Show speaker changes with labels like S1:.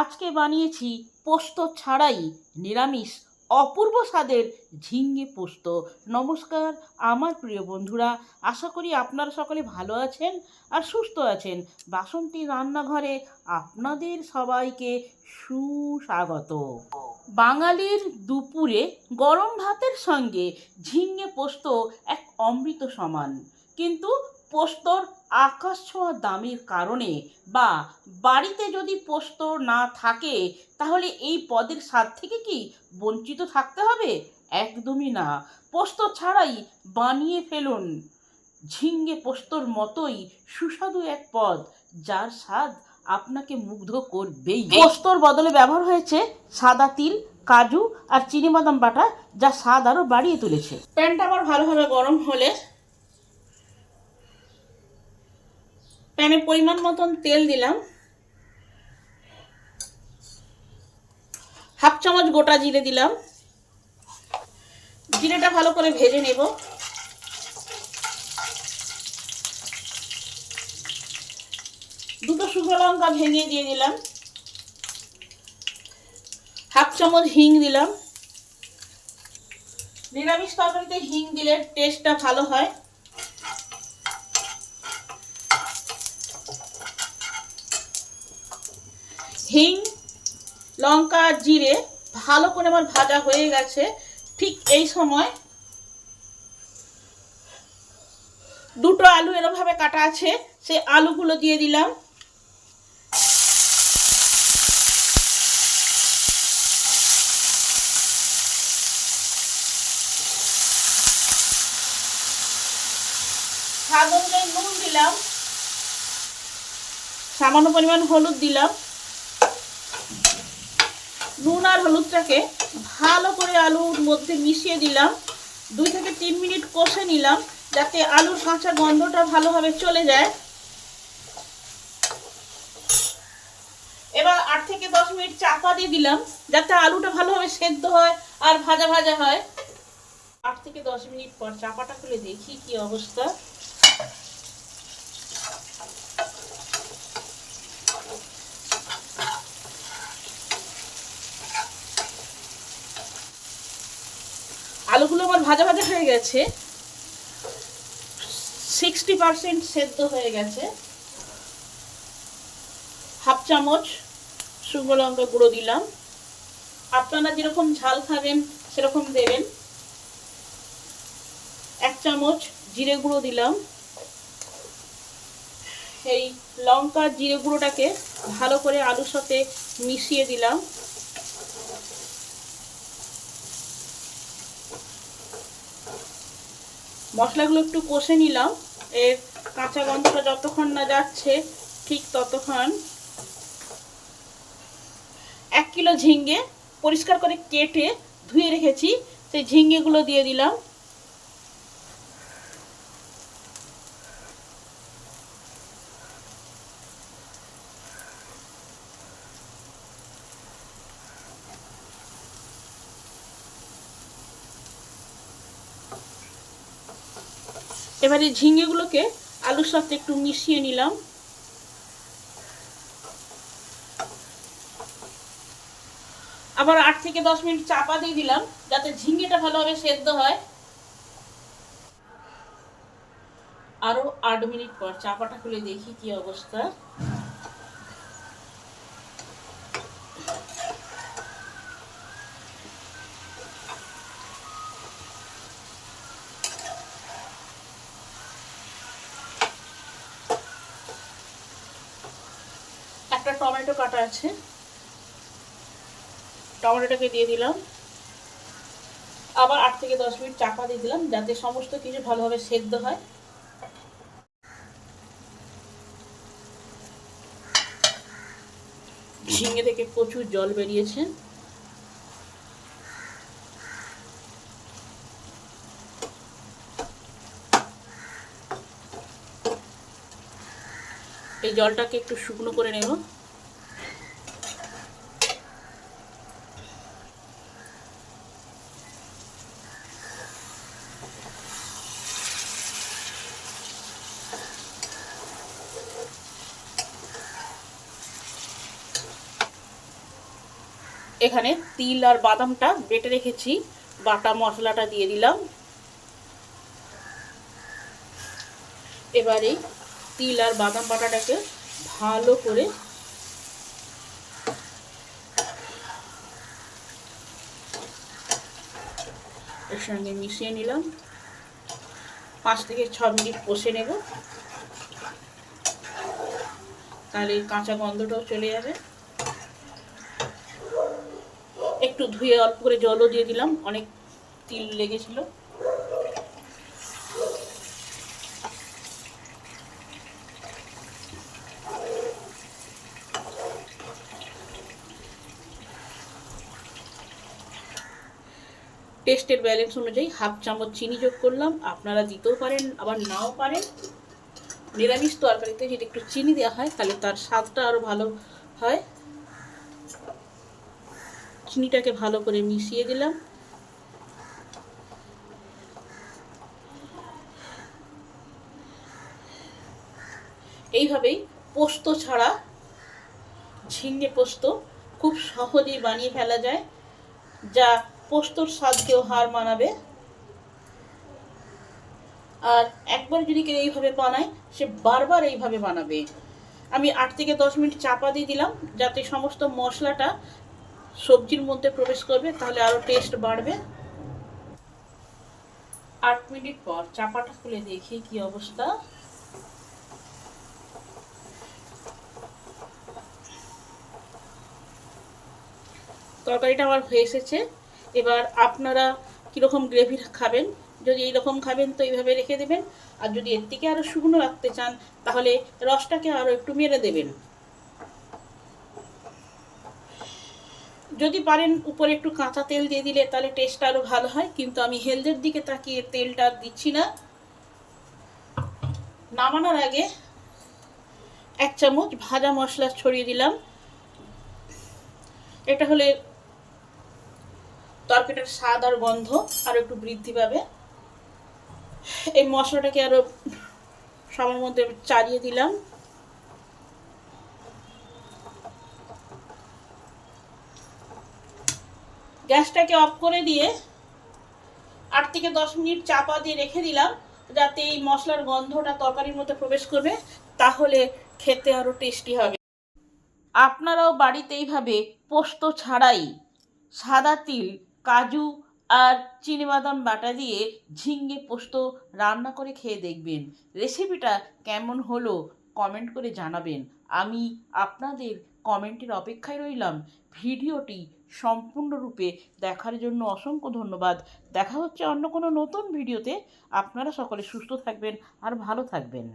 S1: আজকে বানিয়েছি পোস্ত ছাড়াই নিরামিষ অপূর্ব স্বাদের ঝিঙে পোস্ত। নমস্কার, আমার প্রিয় বন্ধুরা, আশা করি আপনারা সকলে ভালো আছেন আর সুস্থ আছেন। বাসন্তী রান্নাঘরে আপনাদের সবাইকে সুস্বাগত। বাঙালির দুপুরে গরম ভাতের সঙ্গে ঝিঙে পোস্ত এক অমৃত সমান। কিন্তু পোস্তর আকাশ ছোঁয়া দামের কারণে বা বাড়িতে যদি পোস্ত না থাকে তাহলে এই পদের স্বাদ থেকে কি বঞ্চিত থাকতে হবে? একদমই না। পোস্ত ছাড়াই বানিয়ে ফেলুন। ঝিঙ্গে পোস্তর মতোই সুস্বাদু এক পদ যার স্বাদ আপনাকে মুগ্ধ করবেই। পোস্তর বদলে ব্যবহার হয়েছে সাদা তিল কাজু আর চিনিবাদাম বাটা যা স্বাদ আরও বাড়িয়ে তুলেছে। প্যানটা আবার ভালোভাবে গরম হলে প্যানে পরিমাণ মতন তেল দিলাম। হাফ চামচ গোটা জিরে দিলাম। জিরেটা ভালো করে ভেজে নেব। দুটো শুকনো লঙ্কা ভেঙে দিয়ে দিলাম। হাফ চামচ হিং দিলাম। নিরামিষ তরকারিতে হিং দিলে টেস্টটা ভালো হয়। হিং, লঙ্কা, জিরে ভালো করে আমার ভাজা হয়ে গেছে। ঠিক এই সময় দুটো আলু এরমভাবে কাটা আছে, সেই আলুগুলো দিয়ে দিলাম। স্বাদ অনুযায়ী নুন দিলাম, সামান্য পরিমাণ হলুদ দিলাম। নুন আর হলুদটাকে ভালো করে আলুর মধ্যে মিশিয়ে দিলাম। দুই থেকে তিন মিনিট কষে নিলাম যাতে আলুর কাঁচা গন্ধটা ভালোভাবে চলে যায়। এবার আট থেকে দশ মিনিট চাপা দিয়ে দিলাম যাতে আলুটা ভালোভাবে সেদ্ধ হয় আর ভাজা ভাজা হয়। আট থেকে দশ মিনিট পর চাপাটা খুলে দেখি কি অবস্থা। আলুগুলো আমার ভাজা ভাজা হয়ে গেছে। সিক্সটি পারসেন্ট সেদ্ধ হয়ে গেছে। হাফ চামচ শুকনো লঙ্কা গুঁড়ো দিলাম। আপনারা যেরকম ঝাল খাবেন, সেরকম দেবেন। এক চামচ জিরে গুঁড়ো দিলাম। এই লঙ্কা জিরে গুঁড়োটাকে ভালো করে আলুর সাথে মিশিয়ে দিলাম। মশলাগুলো একটু কষে নিলাম। এর কাঁচা গন্ধটা যতক্ষণ না যাচ্ছে, ঠিক ততক্ষণ এক কিলো ঝিঙ্গে পরিষ্কার করে কেটে ধুয়ে রেখেছি। সেই ঝিঙ্গেগুলো দিয়ে দিলাম। এবারে ঝিঙেগুলোকে আলুর সাথে একটু মিশিয়ে নিলাম। আবার আট থেকে দশ মিনিট চাপা দিয়ে দিলাম, যাতে ঝিঙেটা ভালোভাবে সেদ্ধ হয়। আরও আট মিনিট পর চাপাটা খুলে দেখি কি অবস্থা একটা টমেটো কাটা আছে। টমেটোটাকে দিয়ে দিলাম। আবার আট থেকে দশ মিনিট চাপা দিয়ে দিলাম, যাতে সমস্ত কিছু ভালোভাবে সেদ্ধ হয়। ঝিঙে থেকে প্রচুর জল বেরিয়েছে। এই জলটাকে একটু শুকনো করে নেব। এখানে তিল আর বাদামটা বেটে রেখেছি। বাটা মশলাটা দিয়ে দিলাম। এবারে তিল আর বাদাম বাটাটাকে ভালো করে এর সঙ্গে মিশিয়ে নিলাম। পাঁচ থেকে ছ মিনিট কষে নেব। তাহলে কাঁচা গন্ধটাও চলে যাবে। একটু ধুয়ে অল্প করে জলও দিয়ে দিলাম, অনেক তিল লেগেছিল। টেস্টের ব্যালেন্স অনুযায়ী হাফ চামচ চিনি যোগ করলাম, আপনারা দিতেও পারেন, আবার নাও পারেন। নিরামিষ তরকারিতে যদি একটু চিনি দেওয়া হয়, তাহলে তার স্বাদটা আরও ভালো হয়। চিনিটাকে ভালো করে মিশিয়ে দিলাম। এইভাবেই পোস্ত ছাড়া ঝিঙে পোস্ত খুব সহজেই বানিয়ে ফেলা যায়, যা পোস্তর স্বাদকেও হার মানাবে। আর একবার যদি কেউ এইভাবে বানায়, সে বারবার এইভাবে বানাবে। আমি আট থেকে দশ মিনিট চাপা দিয়ে দিলাম, যাতে সমস্ত মশলাটা সবজির মধ্যে প্রবেশ করবে, তাহলে আরও টেস্ট বাড়বে। আট মিনিট পর চাপাটা খুলে দেখি কি অবস্থা। তরকারিটা আমার হয়ে এসেছে। এবার আপনারা কীরকম গ্রেভি খাবেন? যদি এইরকম খাবেন তো এইভাবে রেখে দেবেন। আর যদি এর থেকে আরও শুকনো রাখতে চান, তাহলে রসটাকে আরও একটু মেরে দেবেন। যদি পারেন উপরে একটু কাঁচা তেল দিয়ে দিলে তাহলে টেস্টটা আরও ভালো হয়, কিন্তু আমি হেলদের দিকে তাকিয়ে তেলটা দিচ্ছি না। নামানোর আগে এক চামচ ভাজা মশলা ছড়িয়ে দিলাম। এটা হলে তরকারিটার স্বাদ আর গন্ধ আরও একটু বৃদ্ধি পাবে। এই মশলাটাকে আরও সবার মধ্যে চালিয়ে দিলাম। গ্যাসটাকে অফ করে দিয়ে আট থেকে দশ মিনিট চাপা দিয়ে রেখে দিলাম, যাতে এই মশলার গন্ধটা তরকারির মধ্যে প্রবেশ করবে, তাহলে খেতে আরও টেস্টি হবে। আপনারাও বাড়িতে এইভাবে পোস্ত ছাড়াই সাদা তিল, কাজু আর চিনিবাদাম বাটা দিয়ে ঝিঙ্গে পোস্ত রান্না করে খেয়ে দেখবেন। রেসিপিটা কেমন হলো কমেন্ট করে জানাবেন। আমি আপনাদের কমেন্টের অপেক্ষায় রইলাম। ভিডিওটি সম্পূর্ণরূপে দেখার জন্য অসংখ্য ধন্যবাদ। দেখা হচ্ছে অন্য কোনো নতুন ভিডিওতে। আপনারা সকলে সুস্থ থাকবেন আর ভালো থাকবেন।